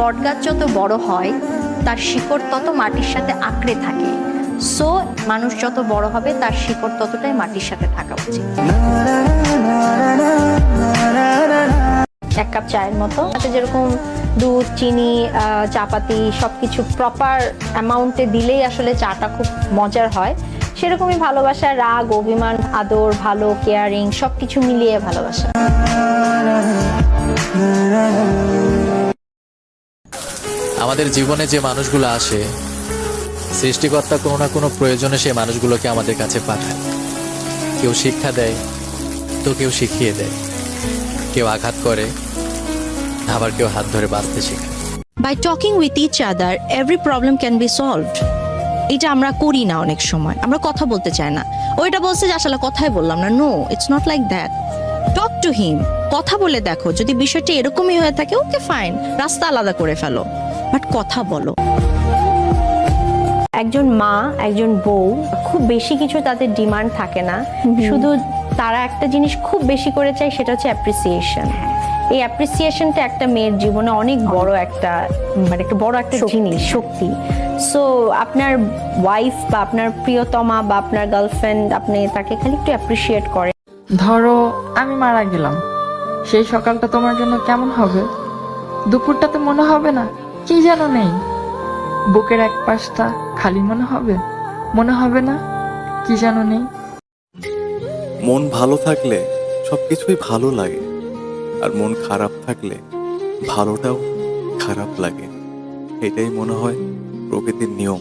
বটগাছ যত বড় হয়, তার শিকড় তত মাটির সাথে আঁকড়ে থাকে। সো মানুষ যত বড় হবে, তার শিকড় ততটাই মাটির সাথে থাকা উচিত। এক কাপ চায়ের মতো। তাতে যেরকম দুধ, চিনি চাপাতি সবকিছু প্রপার অ্যামাউন্টে দিলেই আসলে চাটা খুব মজার হয়। সেরকমই ভালোবাসা, রাগ, অভিমান, আদর, ভালো কেয়ারিং সবকিছু মিলিয়ে ভালোবাসা। আমাদের জীবনে যে মানুষগুলো আসে, সৃষ্টিকর্তা কোনো না কোনো প্রয়োজনে সেই মানুষগুলোকে আমাদের কাছে পাঠায়। কেউ শিক্ষা দেয়, তো কেউ শিখিয়ে দেয়। কেউ আঘাত করে, আবার কেউ হাত ধরে বাঁচতে শেখায়। By talking with each other every problem can be solved এটা আমরা করি না অনেক সময়। আমরা কথা বলতে চাই না। ওইটা বলছে যে, আসলে কথাই বললাম না। No it's not like that talk to him কথা বলে দেখো। যদি বিষয়টা এরকমই হয়ে থাকে ওকে ফাইন রাস্তা আলাদা করে ফেলো। বাট কথা বলো। একজন মা একজন বউ খুব বেশি কিছু তাদের ডিমান্ড থাকে না। শুধু তারা একটা জিনিস খুব বেশি করে চায় সেটা হচ্ছে অ্যাপ্রিসিয়েশন এই অ্যাপ্রিসিয়েশনটা একটা মেয়ের জীবনে অনেক বড় একটা মানে একটা বড় একটা জিনিস শক্তি। সো আপনার ওয়াইফ বা আপনার প্রিয়তমা বা আপনার গার্লফ্রেন্ড আপনি তাকে খালি একটু অ্যাপ্রিসিয়েট করে ধরো আমি মারা গেলাম। সেই সকালটা তোমার জন্য কেমন হবে? দুপুরটা তো মনে হবে না? কি যেন নেই। বুকের এক পাশটা খালি মনে হবে? মনে হবে না? কি যেন নেই? মন ভালো থাকলে সবকিছুই ভালো লাগে, আর মন খারাপ থাকলে ভালোটাও খারাপ লাগে। এটাই মনে হয় প্রকৃতির নিয়ম।